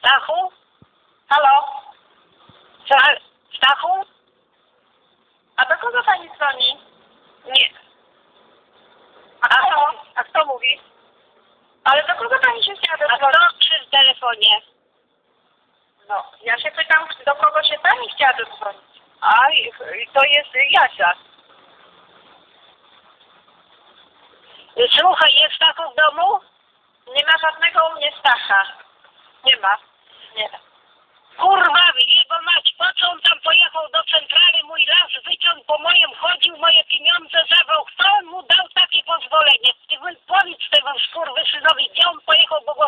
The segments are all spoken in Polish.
Stachu? Halo? Sta- Stachu? A do kogo pani dzwoni? Nie. A kto? A kto mówi? Ale do kogo pani się chciała A dodzwonić? kto przy telefonie? No, ja się pytam, do kogo się pani chciała dodzwonić? A, to jest Jasia. Słuchaj, jest Stachu w domu? Nie ma żadnego u mnie Stacha. Nie ma. Nie. Kurwa, jego mać, po co on tam pojechał do centrali, mój las wyciął po moim, chodził, moje pieniądze zabrał. Kto mu dał takie pozwolenie? Ty powiedz temu skurwysynowi, gdzie on pojechał, bo go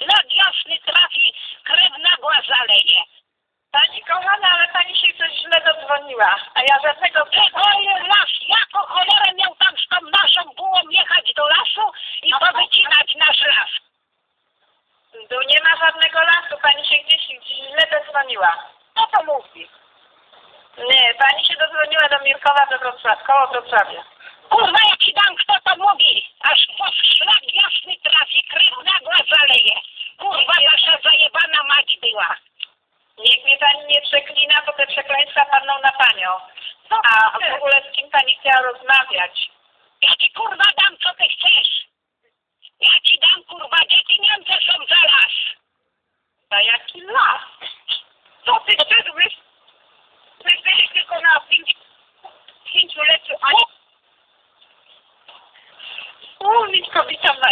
lag jasny trafi, krew nagła zaleje. Pani kochana, ale pani się coś źle dodzwoniła. A ja żadnego... Oj, las, jako cholera miał tam z tą naszą bułą jechać do lasu i powycinać nasz las. Tu nie ma żadnego lasu. Pani się gdzieś źle dodzwoniła. Co to mówi? Nie, pani się dodzwoniła do Mirkowa do Wrocławia, koło Wrocławia. Kurwa, jak ci dam, kto to mówi? Aż po szlak jasny trafi, krew nagła zaleje. Kurwa, nasza zajebana mać była. Niech mnie pani nie przeklina, bo te przekleństwa padną na panią. Co A w ogóle z kim pani chciała rozmawiać? Ja ci kurwa dam, co ty chcesz. Ja ci dam, kurwa, gdzie pieniądze są za las. Za jaki las? Co ty szedłeś? Ty byłeś tylko na pięć, pięciolecu, a nie... U, Mitko, witam na